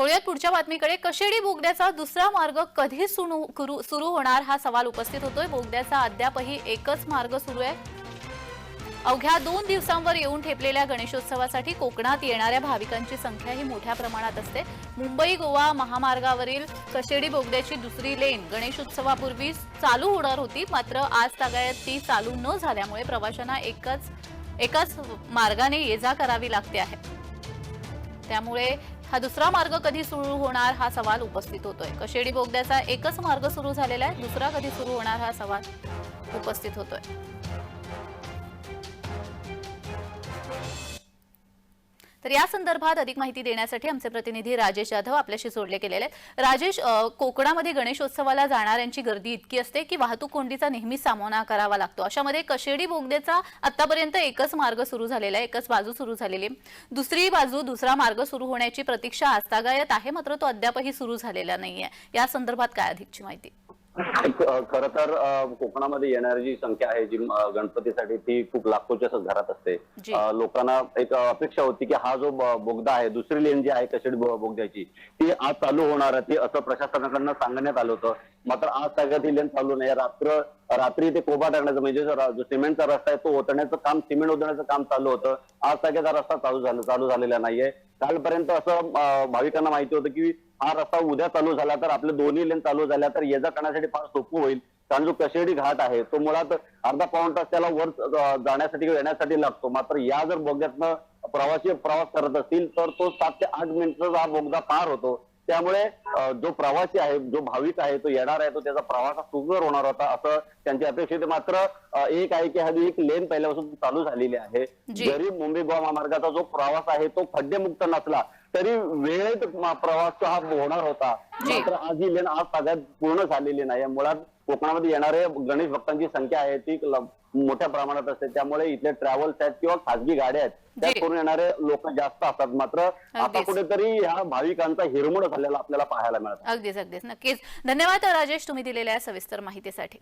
वळूयात पुढच्या बातमीकडे. कशेडी बोगद्याचा दुसरा मार्ग कधी सुरू सुरू होणार हा सवाल उपस्थित होतोय. बोगद्याचा अद्यापही एकच मार्ग सुरू आहे. अवघ्या दोन दिवसांवर येऊन ठेपलेल्या गणेशोत्सवासाठी कोकणात येणाऱ्या भाविकांची संख्या ही मोठ्या प्रमाणात असते. मुंबई गोवा महामार्गावरील कशेडी बोगद्याची दुसरी लेन गणेशोत्सवापूर्वी चालू होणार होती. मात्र आज तागायत ती चालू न झाल्यामुळे प्रवाशांना एकच एकाच मार्गाने ये जा करावी लागते आहे. त्यामुळे हा दुसरा मार्ग कधी सुरू होणार हा सवाल उपस्थित होतोय. कशेडी बोगद्याचा एकच मार्ग सुरू झालेला आहे दुसरा कधी सुरू होणार हा सवाल उपस्थित होतोय. तर या संदर्भात अधिक माहिती देण्यासाठी आमचे प्रतिनिधी राजेश जाधव आपल्याशी जोडले गेलेले आहेत. राजेश कोकणामध्ये गणेशोत्सवाला जाणाऱ्यांची गर्दी इतकी असते की वाहतूक कोंडीचा नेहमी सामना करावा लागतो. अशामध्ये कशेडी बोगदेचा आतापर्यंत एकच मार्ग सुरू झालेला आहे एकच बाजू सुरू झालेली आहे. दुसरी बाजू दुसरा मार्ग सुरू होण्याची प्रतीक्षा आजतागायत आहे मात्र तो अद्यापही सुरू झालेला नाहीये. या संदर्भात काय अधिकची माहिती? खरं तर कोकणामध्ये येणारी जी संख्या आहे जी गणपतीसाठी ती खूप लाखोच्या घरात असते. लोकांना एक अपेक्षा होती की हा जो बोगदा आहे दुसरी लेन जी आहे कशेड बोगद्याची ती आज चालू होणार आहे ती असं प्रशासनाकडनं सांगण्यात आलं होतं मात्र आज सगळ्यात ही लेन चालू नाही. रात्र रात्री ते कोबा टाकण्याचं म्हणजे जो सिमेंटचा रस्ता आहे तो ओतण्याचं काम सिमेंट ओतण्याचं काम चालू होतं. आज सगळ्याचा रस्ता चालू झाला चालू झालेला नाहीये. कालपर्यंत असं भाविकांना माहिती होतं की हा रस्ता उद्या चालू झाला तर आपले दोन्ही लेन चालू झाल्या तर ये जा करण्यासाठी फार सोपं होईल. कारण जो कशेडी घाट आहे तो मुळात अर्धा पाऊण तास त्याला वर जाण्यासाठी किंवा येण्यासाठी लागतो. मात्र या जर बोगद्यातनं प्रवासी प्रवास करत असतील तर तो सात ते आठ मिनिटचा हा बोगदा पार होतो. त्यामुळे जो प्रवासी आहे जो भाविक आहे तो येणार आहे तो त्याचा प्रवास हा सुकर होणार होता असं त्यांची अपेक्षा होती मात्र एक आहे की हा जो एक लेन पहिल्यापासून चालू झालेली आहे. जरी मुंबई गोवा महामार्गाचा जो प्रवास आहे तो खड्डेमुक्त नसला तरी वेळेत प्रवास तो हा होणार होता. मात्र आज ही लेन आज सगळ्यात पूर्ण झालेली नाही. मुळात कोकणामध्ये येणारे गणेश भक्तांची संख्या आहे ती मोठ्या प्रमाणात असते. त्यामुळे इथले ट्रॅव्हल्स आहेत किंवा खासगी गाड्या आहेत त्यात जी. करून येणारे लोक जास्त असतात. मात्र आता. कुठेतरी ह्या भाविकांचा हिरमोड झालेला आपल्याला पाहायला मिळत. अगदीच अगदीच. नक्कीच. धन्यवाद राजेश तुम्ही दिलेल्या सविस्तर माहितीसाठी.